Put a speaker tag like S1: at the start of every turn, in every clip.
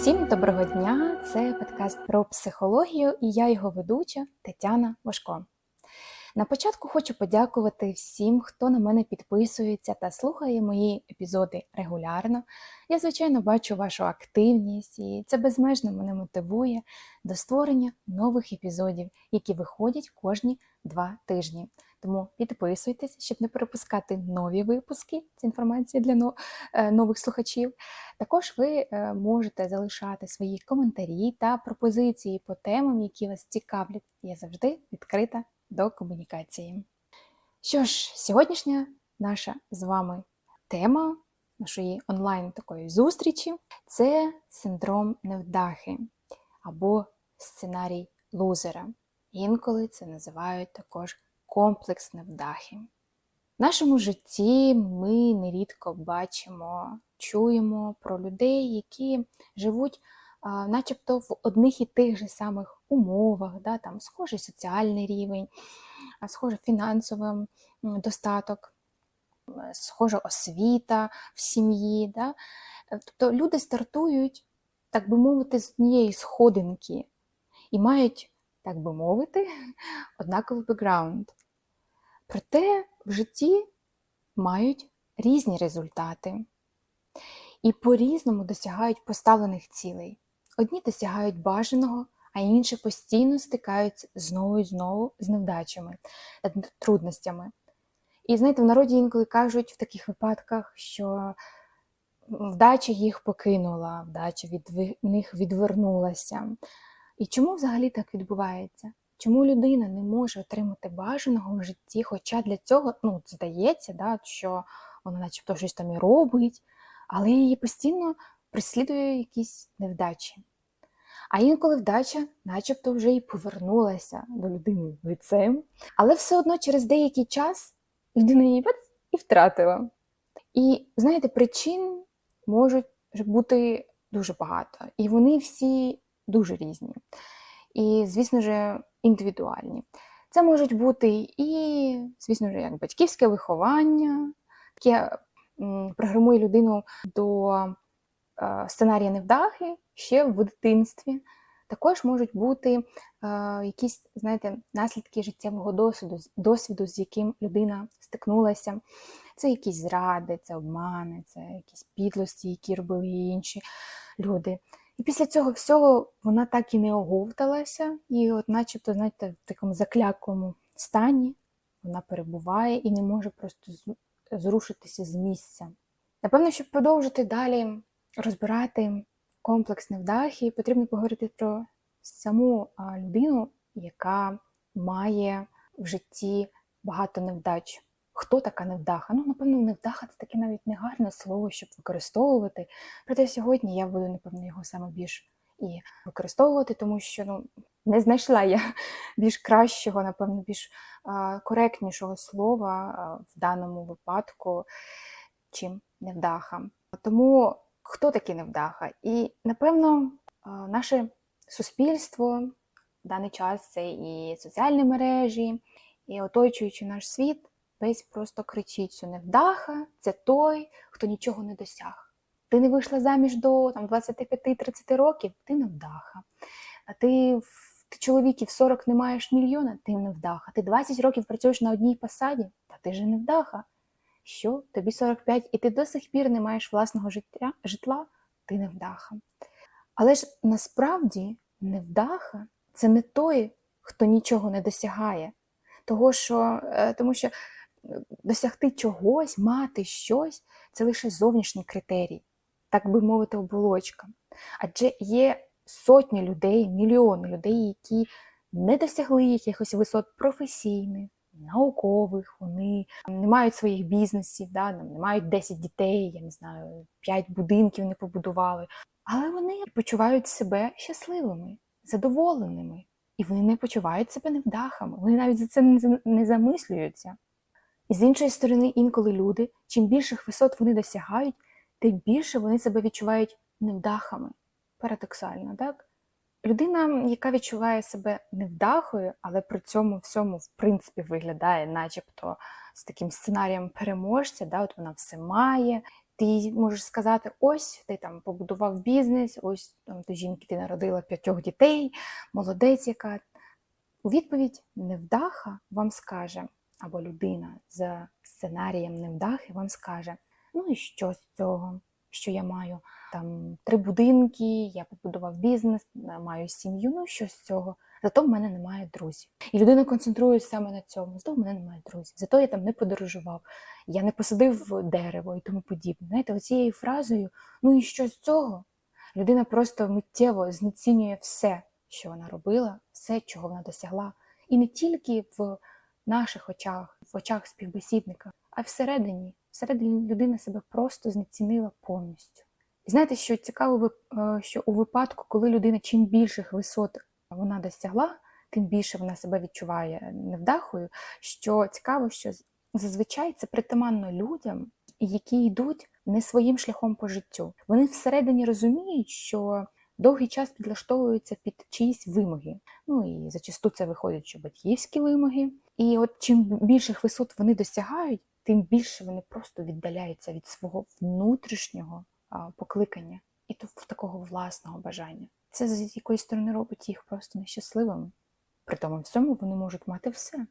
S1: Всім доброго дня! Це подкаст про психологію і я його ведуча Тетяна Важко. На початку хочу подякувати всім, хто на мене підписується та слухає мої епізоди регулярно. Я, звичайно, бачу вашу активність, і це безмежно мене мотивує до створення нових епізодів, які виходять кожні два тижні. Тому підписуйтесь, щоб не пропускати нові випуски. Це інформація для е, нових слухачів. Також ви е, можете залишати свої коментарі та пропозиції по темам, які вас цікавлять. Я завжди відкрита до комунікації. Що ж, сьогоднішня наша з вами тема нашої онлайн такої зустрічі це синдром невдахи або сценарій лузера. Інколи це називають також комплекс невдахи. В нашому житті ми нерідко бачимо, чуємо про людей, які живуть начебто в одних і тих же самих умовах, да, там схожий соціальний рівень, схожий фінансовий достаток, схожа освіта в сім'ї. Да. Тобто люди стартують, так би мовити, з однієї сходинки і мають, так би мовити, однаковий бекграунд. Проте в житті мають різні результати і по-різному досягають поставлених цілей. Одні досягають бажаного, а інші постійно стикаються знову і знову з невдачами та трудностями. І знаєте, в народі інколи кажуть в таких випадках, що вдача їх покинула, вдача від них відвернулася. І чому взагалі так відбувається? Чому людина не може отримати бажаного в житті, хоча для цього ну, здається, да, що вона начебто щось там і робить, але її постійно преслідує якісь невдачі. А інколи вдача, начебто, вже і повернулася до людини лицем, але все одно через деякий час людина її і втратила. І знаєте, причин можуть бути дуже багато, і вони всі дуже різні. І, звісно ж, індивідуальні. Це можуть бути і, звісно ж, як батьківське виховання, яке програмує людину до е, сценарія невдахи ще в дитинстві. Також можуть бути е, якісь, знаєте, наслідки життєвого досвіду, досвіду, з яким людина стикнулася. Це якісь зради, це обмани, це якісь підлості, які робили інші люди. І після цього всього вона так і не оговталася, і, от, начебто, знаєте, в такому закляклому стані вона перебуває і не може просто зрушитися з місця. Напевно, щоб продовжити далі розбирати комплекс невдахи, потрібно поговорити про саму людину, яка має в житті багато невдач. Хто така невдаха? Ну, напевно, невдаха це таке навіть не гарне слово, щоб використовувати. Проте сьогодні я буду, напевно, його саме більш і використовувати, тому що ну, не знайшла я більш кращого, напевно, більш а, коректнішого слова а, в даному випадку, чим невдаха. Тому хто такий невдаха? І, напевно, а, наше суспільство в даний час це і соціальні мережі, і оточуючи наш світ, весь просто кричить, що невдаха це той, хто нічого не досяг. Ти не вийшла заміж до там, 25-30 років, ти невдаха. А ти, ти чоловіків 40 не маєш мільйона, ти невдаха. Ти 20 років працюєш на одній посаді, та ти же невдаха. Що? Тобі 45 і ти до сих пір не маєш власного життя, житла, ти невдаха. Але ж насправді невдаха це не той, хто нічого не досягає. Того, що, е, тому що досягти чогось, мати щось це лише зовнішній критерій, так би мовити, оболочка. Адже є сотні людей, мільйони людей, які не досягли якихось висот професійних, наукових, вони не мають своїх бізнесів, да, не мають 10 дітей, я не знаю, 5 будинків не побудували. Але вони почувають себе щасливими, задоволеними. І вони не почувають себе невдахами. Вони навіть за це не замислюються. І з іншої сторони, інколи люди, чим більших висот вони досягають, тим більше вони себе відчувають невдахами. Парадоксально, так? Людина, яка відчуває себе невдахою, але при цьому всьому, в принципі, виглядає, начебто, з таким сценарієм переможця, да, от вона все має, Ти їй можеш сказати: ось ти там побудував бізнес, ось там до жінки ти народила п'ятьох дітей, молодець, яка. У відповідь невдаха вам скаже, або людина за сценарієм невдахи вам скаже: ну і що з цього, що я маю там три будинки, я побудував бізнес, маю сім'ю, ну що з цього? Зато в мене немає друзів. І людина концентрується саме на цьому. Зато в мене немає друзів. Зато я там не подорожував, я не посадив дерево і тому подібне. Знаєте, оцією фразою, ну і що з цього? Людина просто миттєво знецінює все, що вона робила, все, чого вона досягла. І не тільки в наших очах, в очах співбесідника, а всередині. Всередині людина себе просто знецінила повністю. І знаєте, що цікаво, е, що у випадку, коли людина чим більших висот вона досягла, тим більше вона себе відчуває невдахою. Що цікаво, що зазвичай це притаманно людям, які йдуть не своїм шляхом по життю. Вони всередині розуміють, що довгий час підлаштовуються під чиїсь вимоги. Ну і зачасту це виходять, що батьківські вимоги. І от чим більших висот вони досягають, тим більше вони просто віддаляються від свого внутрішнього покликання і такого власного бажання. Це з якоїсь сторони робить їх просто нещасливими. При тому всьому вони можуть мати все.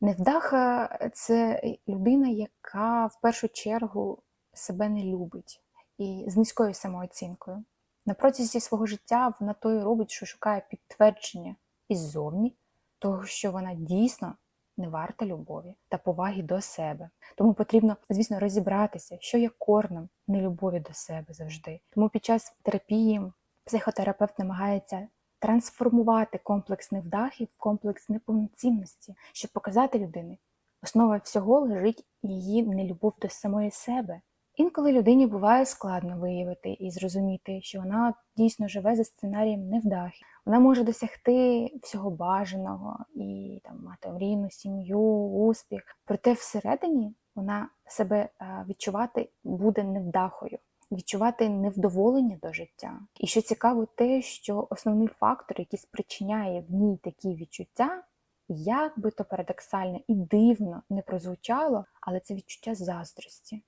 S1: Невдаха це людина, яка в першу чергу себе не любить і з низькою самооцінкою. На протязі свого життя вона то й робить, що шукає підтвердження іззовні, того, що вона дійсно не варта любові та поваги до себе. Тому потрібно, звісно, розібратися, що є корнем нелюбові до себе завжди. Тому під час терапії психотерапевт намагається трансформувати комплекс невдахи в комплекс неповноцінності, щоб показати людині, основа всього лежить її нелюбов до самої себе. Інколи людині буває складно виявити і зрозуміти, що вона дійсно живе за сценарієм невдахи. Вона може досягти всього бажаного і там мати мрійну сім'ю, успіх. Проте всередині вона себе відчувати буде невдахою, відчувати невдоволення до життя. І що цікаво, те, що основний фактор, який спричиняє в ній такі відчуття, як би то парадоксально і дивно не прозвучало, але це відчуття заздрості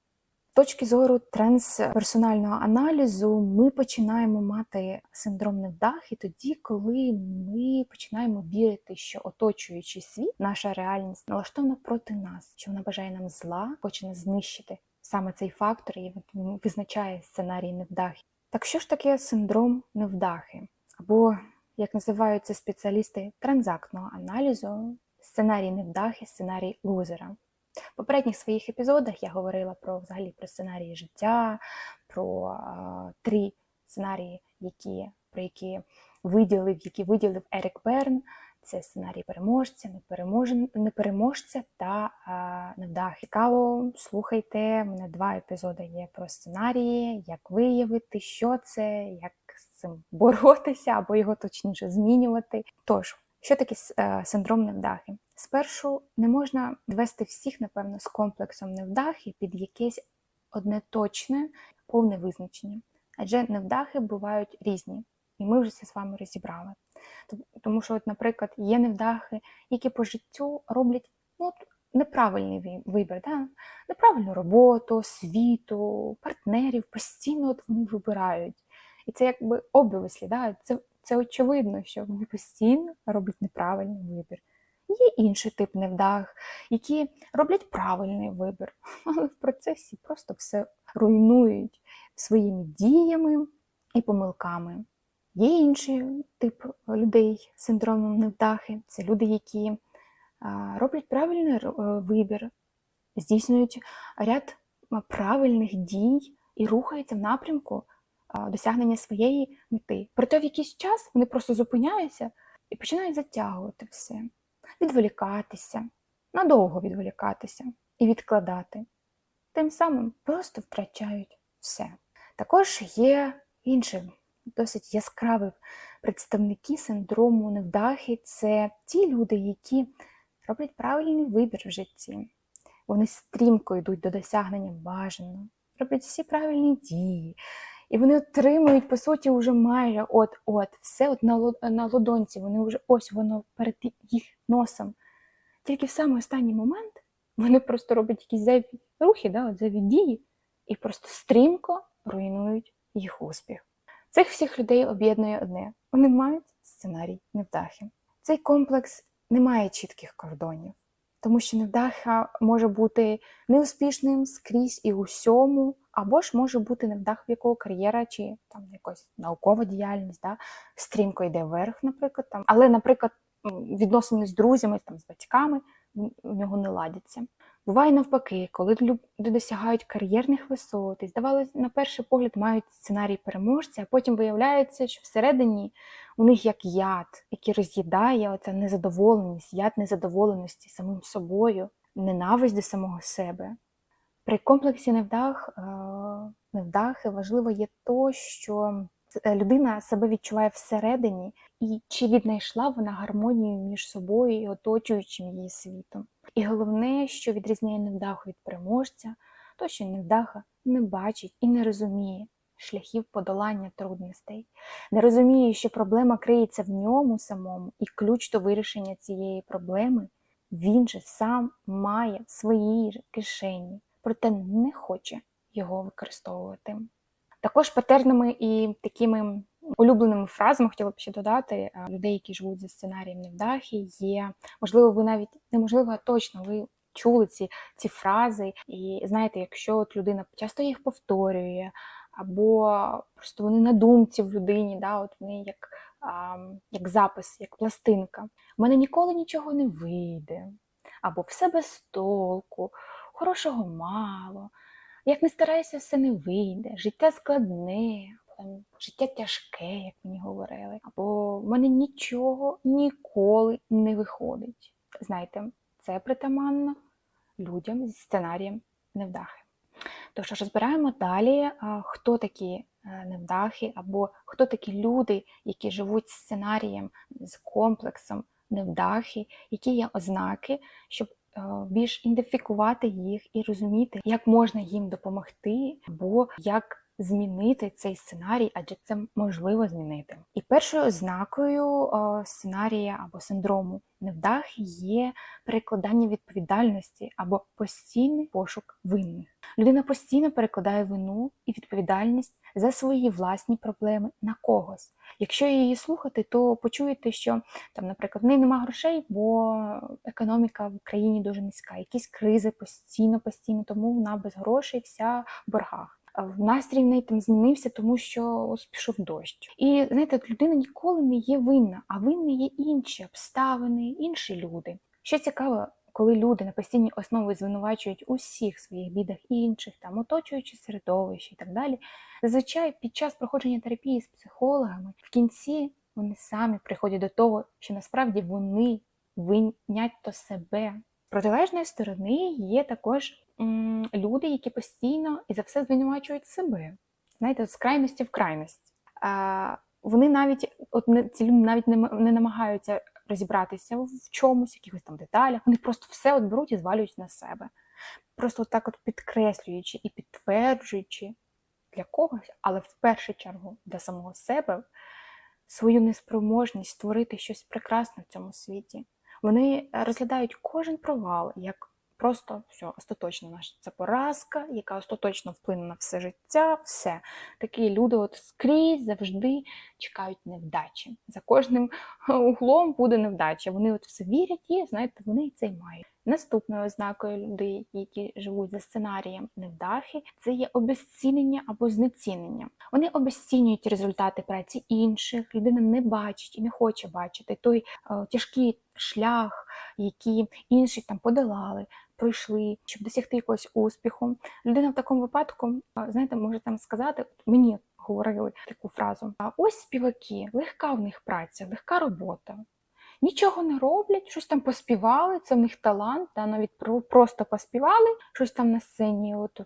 S1: точки зору трансперсонального аналізу ми починаємо мати синдром невдахи тоді, коли ми починаємо вірити, що оточуючий світ, наша реальність налаштована проти нас, що вона бажає нам зла, хоче нас знищити. Саме цей фактор і визначає сценарій невдахи. Так що ж таке синдром невдахи? Або, як називаються спеціалісти транзактного аналізу, сценарій невдахи, сценарій лузера. В попередніх своїх епізодах я говорила про взагалі про сценарії життя, про а, три сценарії, які, про які виділив, які виділив Ерік Берн. Це сценарій переможця, непереможця та а, невдах. Цікаво, слухайте, у мене два епізоди є про сценарії, як виявити, що це, як з цим боротися або його точніше змінювати. Тож, що таке е, синдром невдахи? Спершу не можна вести всіх, напевно, з комплексом невдахи під якесь одне точне, повне визначення. Адже невдахи бувають різні, і ми вже це з вами розібрали. Тому що, от, наприклад, є невдахи, які по життю роблять ну, неправильний вибір, да? неправильну роботу, світу, партнерів, постійно от вони вибирають. І це якби обвислі, да? це, це очевидно, що вони постійно роблять неправильний вибір. Є інший тип невдах, які роблять правильний вибір, але в процесі просто все руйнують своїми діями і помилками. Є інший тип людей з синдромом невдахи це люди, які роблять правильний е, вибір, здійснюють ряд правильних дій і рухаються в напрямку досягнення своєї мети. Проте в якийсь час вони просто зупиняються і починають затягувати все відволікатися, надовго відволікатися і відкладати. Тим самим просто втрачають все. Також є інші досить яскраві представники синдрому невдахи це ті люди, які роблять правильний вибір в житті. Вони стрімко йдуть до досягнення бажаного, роблять всі правильні дії, і вони отримують, по суті, вже майже от-от, все от на на лодонці, вони вже ось воно перед їх носом. Тільки в самий останній момент вони просто роблять якісь зайві рухи, да, от зайві дії, і просто стрімко руйнують їх успіх. Цих всіх людей об'єднує одне: вони мають сценарій невдахи. Цей комплекс не має чітких кордонів, тому що невдаха може бути неуспішним скрізь і усьому, або ж може бути невдах, в якого кар'єра чи там якась наукова діяльність, да, стрімко йде вверх, наприклад. Там. Але, наприклад, відносини з друзями, там, з батьками у нього не ладяться. Буває навпаки, коли люди досягають кар'єрних висот і, здавалось, на перший погляд мають сценарій переможця, а потім виявляється, що всередині у них як яд, який роз'їдає оця незадоволеність, яд незадоволеності самим собою, ненависть до самого себе. При комплексі невдах, е, невдахи важливо є то, що е, людина себе відчуває всередині, і чи віднайшла вона гармонію між собою і оточуючим її світом. І головне, що відрізняє невдаху від переможця, то що невдаха не бачить і не розуміє шляхів подолання трудностей, не розуміє, що проблема криється в ньому самому, і ключ до вирішення цієї проблеми він же сам має в своїй кишені, проте не хоче його використовувати. Також патернами і такими улюбленими фразами хотіла б ще додати е, людей, які живуть за сценарієм невдахи, є можливо, ви навіть неможливо, а точно ви чули ці, ці фрази, і знаєте, якщо от людина часто їх повторює, або просто вони на думці в людині, да, от вони як, а, як запис, як пластинка. У мене ніколи нічого не вийде, або все без толку, хорошого мало. Як не старайся, все не вийде, життя складне, там, життя тяжке, як мені говорили, або в мене нічого ніколи не виходить. Знаєте, це притаманно людям зі сценарієм невдахи. Тож розбираємо далі, хто такі е, невдахи, або хто такі люди, які живуть з сценарієм, з комплексом невдахи, які є ознаки, щоб більш ідентифікувати їх і розуміти, як можна їм допомогти, або як змінити цей сценарій, адже це можливо змінити. І першою ознакою е, сценарія або синдрому невдах є перекладання відповідальності або постійний пошук винних. Людина постійно перекладає вину і відповідальність за свої власні проблеми на когось. Якщо її слухати, то почуєте, що там, наприклад, в неї немає грошей, бо економіка в країні дуже низька, якісь кризи постійно, постійно, тому вона без грошей, вся в боргах. Настрій в неї там змінився, тому що ось пішов дощ. І знаєте, людина ніколи не є винна, а винні є інші обставини, інші люди. Що цікаво, коли люди на постійній основі звинувачують усіх своїх бідах інших, там оточуючи середовище і так далі. Зазвичай під час проходження терапії з психологами в кінці вони самі приходять до того, що насправді вони винять то себе. Протилежної сторони є також люди, які постійно і за все звинувачують себе. Знаєте, з крайності в крайність. Вони навіть от не ці люди навіть не, не намагаються розібратися в чомусь, якихось там деталях. Вони просто все от беруть і звалюють на себе. Просто так от підкреслюючи і підтверджуючи для когось, але в першу чергу для самого себе свою неспроможність створити щось прекрасне в цьому світі. Вони розглядають кожен провал як просто все, остаточно наша це поразка, яка остаточно вплине на все життя, все. Такі люди от скрізь завжди чекають невдачі. За кожним углом буде невдача. Вони от все вірять і, знаєте, вони і це й мають. Наступною ознакою людей, які живуть за сценарієм невдахи, це є обезцінення або знецінення. Вони обезцінюють результати праці інших, людина не бачить і не хоче бачити той о, тяжкий шлях, який інші там подолали, пройшли, щоб досягти якогось успіху. Людина в такому випадку, знаєте, може там сказати, мені говорили таку фразу: а ось співаки, легка в них праця, легка робота. Нічого не роблять, щось там поспівали, це в них талант, та навіть просто поспівали, щось там на сцені от,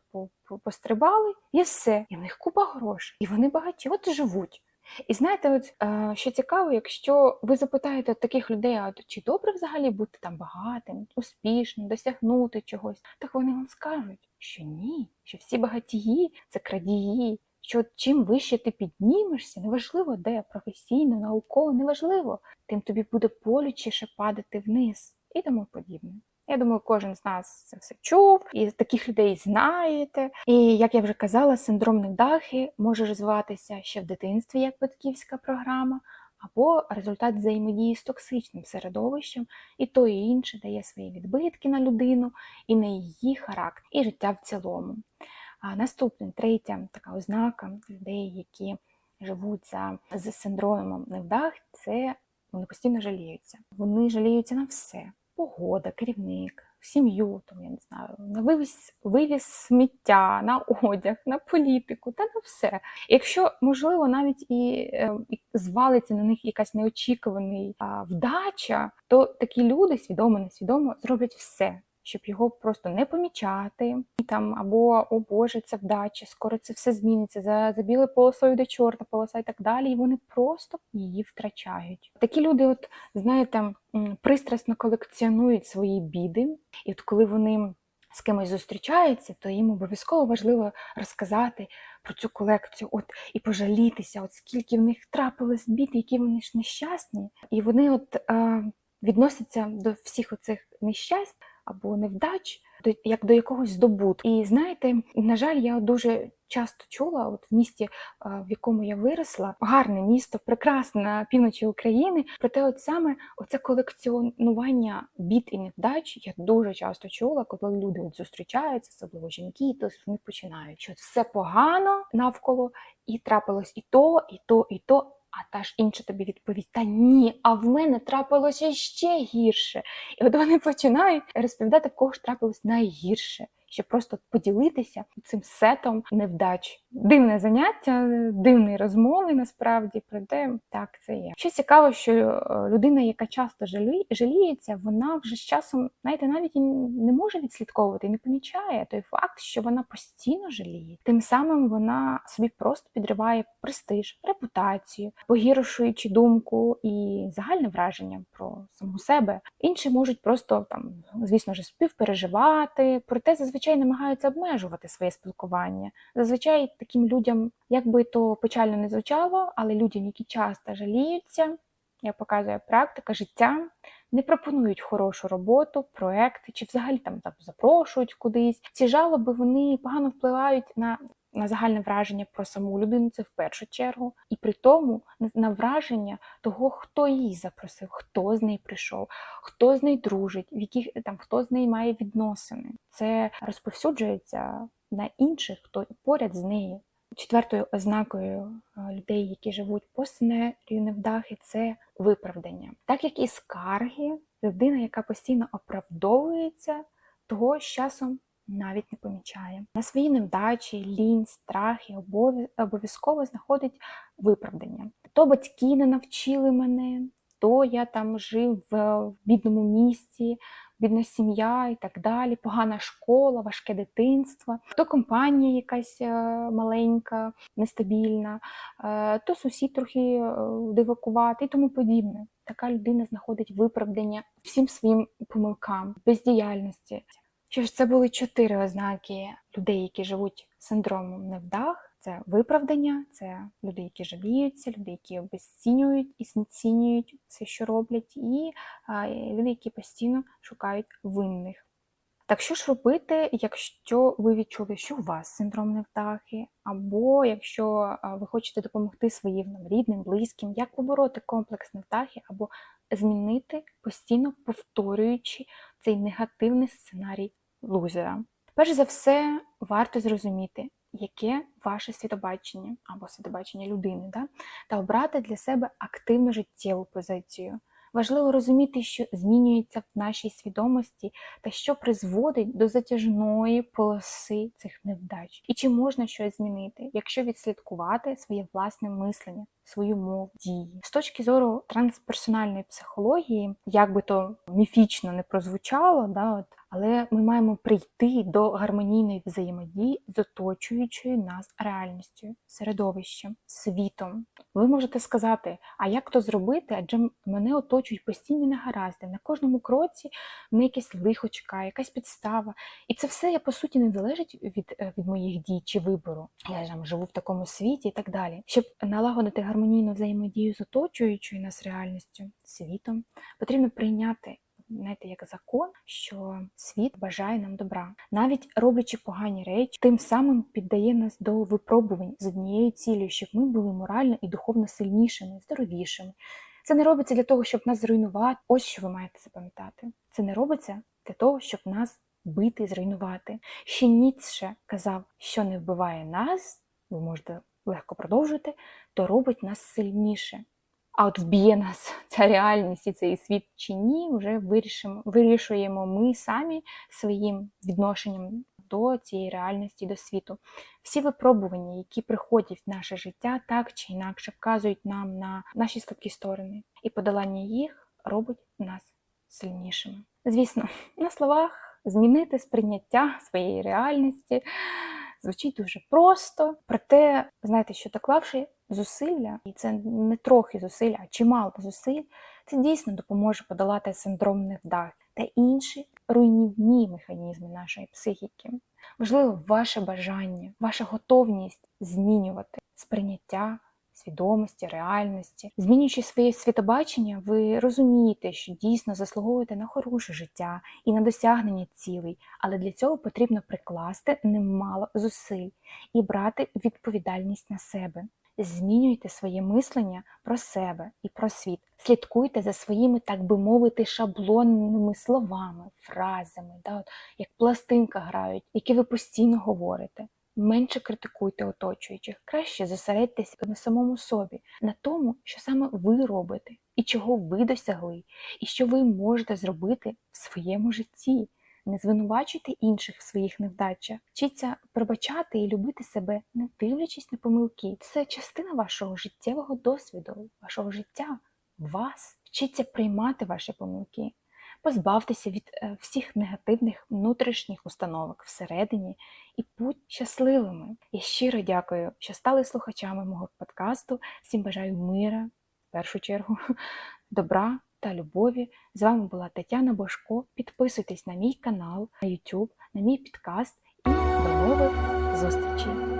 S1: пострибали, і все. І в них купа грошей. І вони багаті, от живуть. І знаєте, от е, що цікаво, якщо ви запитаєте таких людей, а чи добре взагалі бути там багатим, успішним, досягнути чогось, так вони вам скажуть, що ні, що всі багатії це крадії, що чим вище ти піднімешся, неважливо де, професійно, науково, неважливо, тим тобі буде болючіше падати вниз і тому подібне. Я думаю, кожен з нас це все чув, і таких людей знаєте. І як я вже казала, синдром невдахи може розвиватися ще в дитинстві, як батьківська програма, або результат взаємодії з токсичним середовищем, і то і інше дає свої відбитки на людину і на її характер, і життя в цілому. Наступне, третя така ознака людей, які живуть за, з синдромом невдах, це вони постійно жаліються. Вони жаліються на все погода, керівник, сім'ю, там я не знаю, на вивіз, вивіз сміття, на одяг, на політику та на все. Якщо можливо навіть і, е, і звалиться на них якась неочікуваний вдача, то такі люди свідомо несвідомо зроблять все. Щоб його просто не помічати, і там або о Боже, це вдача, скоро це все зміниться. За за білою полосою йде чорна полоса і так далі. І вони просто її втрачають. Такі люди, от знаєте, пристрасно колекціонують свої біди, і от коли вони з кимось зустрічаються, то їм обов'язково важливо розказати про цю колекцію, от і пожалітися, от скільки в них трапилось бід, які вони ж нещасні, і вони от е, відносяться до всіх оцих нещасть або невдач, як до якогось здобутку. І знаєте, на жаль, я дуже часто чула, от в місті, в якому я виросла, гарне місто, прекрасне на півночі України. Проте, от саме оце колекціонування бід і невдач я дуже часто чула, коли люди от зустрічаються, особливо жінки, то вони починають, що все погано навколо, і трапилось і то, і то, і то. А та ж інша тобі відповість: Та ні, а в мене трапилося ще гірше. І от вони починають розповідати, в кого ж трапилось найгірше щоб просто поділитися цим сетом невдач. Дивне заняття, дивні розмови насправді, проте так це є. Що цікаво, що е, людина, яка часто жаліється, вона вже з часом, знаєте, навіть не може відслідковувати не помічає той факт, що вона постійно жаліє. Тим самим вона собі просто підриває престиж, репутацію, погіршуючи думку і загальне враження про саму себе. Інші можуть просто там, звісно ж, співпереживати, проте зазвичай намагаються обмежувати своє спілкування. Зазвичай таким людям, як би то печально не звучало, але людям, які часто жаліються, як показує практика життя, не пропонують хорошу роботу, проекти чи взагалі там, там запрошують кудись. Ці жалоби вони погано впливають на на загальне враження про саму людину, це в першу чергу, і при тому на враження того, хто її запросив, хто з нею прийшов, хто з нею дружить, в яких там хто з нею має відносини. Це розповсюджується на інших, хто поряд з нею. Четвертою ознакою людей, які живуть по сценарію невдахи, це виправдання. Так як і скарги, людина, яка постійно оправдовується, того з часом навіть не помічає. На свої невдачі, лінь, страхи обов'язково знаходить виправдання. То батьки не навчили мене, то я там жив в бідному місці, бідна сім'я і так далі, погана школа, важке дитинство, то компанія якась е, маленька, нестабільна, е, то сусід трохи е, дивакувати і тому подібне. Така людина знаходить виправдання всім своїм помилкам, бездіяльності. Що ж, це були чотири ознаки людей, які живуть синдромом невдах. Це виправдання, це люди, які жаліються, люди, які обезцінюють і знецінюють все, що роблять, і люди, які постійно шукають винних. Так що ж робити, якщо ви відчули, що у вас синдром невдахи, або якщо ви хочете допомогти своїм рідним, близьким, як побороти комплекс невдахи, або змінити постійно повторюючи цей негативний сценарій лузера. Перш за все, варто зрозуміти, яке ваше світобачення або світобачення людини, да? та обрати для себе активну життєву позицію. Важливо розуміти, що змінюється в нашій свідомості та що призводить до затяжної полоси цих невдач, і чи можна щось змінити, якщо відслідкувати своє власне мислення, свою мову, дії. З точки зору трансперсональної психології, як би то міфічно не прозвучало, да, от, але ми маємо прийти до гармонійної взаємодії з оточуючою нас реальністю, середовищем, світом. Ви можете сказати, а як то зробити? Адже мене оточують постійні негаразди. На кожному кроці мене якесь лихо чекає, якась підстава. І це все по суті не залежить від е, від моїх дій чи вибору. Я ж живу в такому світі і так далі. Щоб налагодити гармонійну взаємодію з оточуючою нас реальністю, світом, потрібно прийняти знаєте, як закон, що світ бажає нам добра, навіть роблячи погані речі, тим самим піддає нас до випробувань з однією цілею, щоб ми були морально і духовно сильнішими, здоровішими. Це не робиться для того, щоб нас зруйнувати. Ось що ви маєте запам'ятати. Це не робиться для того, щоб нас бити зруйнувати. Ще Ніцше казав, що не вбиває нас, ви можете легко продовжити, то робить нас сильніше. А от вб'є нас ця реальність і цей світ чи ні, вже вирішимо, вирішуємо ми самі своїм відношенням до цієї реальності, до світу. Всі випробування, які приходять в наше життя, так чи інакше вказують нам на наші слабкі сторони, і подолання їх робить нас сильнішими. Звісно, на словах змінити сприйняття своєї реальності звучить дуже просто, проте, знаєте, що доклавши зусилля, і це не трохи зусилля, а чимало зусиль, це дійсно допоможе подолати синдром невдах та інші руйнівні механізми нашої психіки. Можливо, ваше бажання, ваша готовність змінювати сприйняття. Свідомості, реальності, змінюючи своє світобачення, ви розумієте, що дійсно заслуговуєте на хороше життя і на досягнення цілей, але для цього потрібно прикласти немало зусиль і брати відповідальність на себе. Змінюйте своє мислення про себе і про світ. Слідкуйте за своїми, так би мовити, шаблонними словами, фразами, да, от, як пластинка грають, які ви постійно говорите. Менше критикуйте оточуючих, краще зосередьтесь на самому собі, на тому, що саме ви робите, і чого ви досягли, і що ви можете зробити в своєму житті. Не звинувачуйте інших в своїх невдачах. Вчіться пробачати і любити себе, не дивлячись на помилки. Це частина вашого життєвого досвіду, вашого життя, вас. Вчіться приймати ваші помилки, позбавтеся від е, всіх негативних внутрішніх установок всередині і будь щасливими. Я щиро дякую, що стали слухачами мого подкасту. Всім бажаю мира, в першу чергу, добра та любові. З вами була Тетяна Бошко. Підписуйтесь на мій канал на YouTube, на мій підкаст і до нових зустрічей!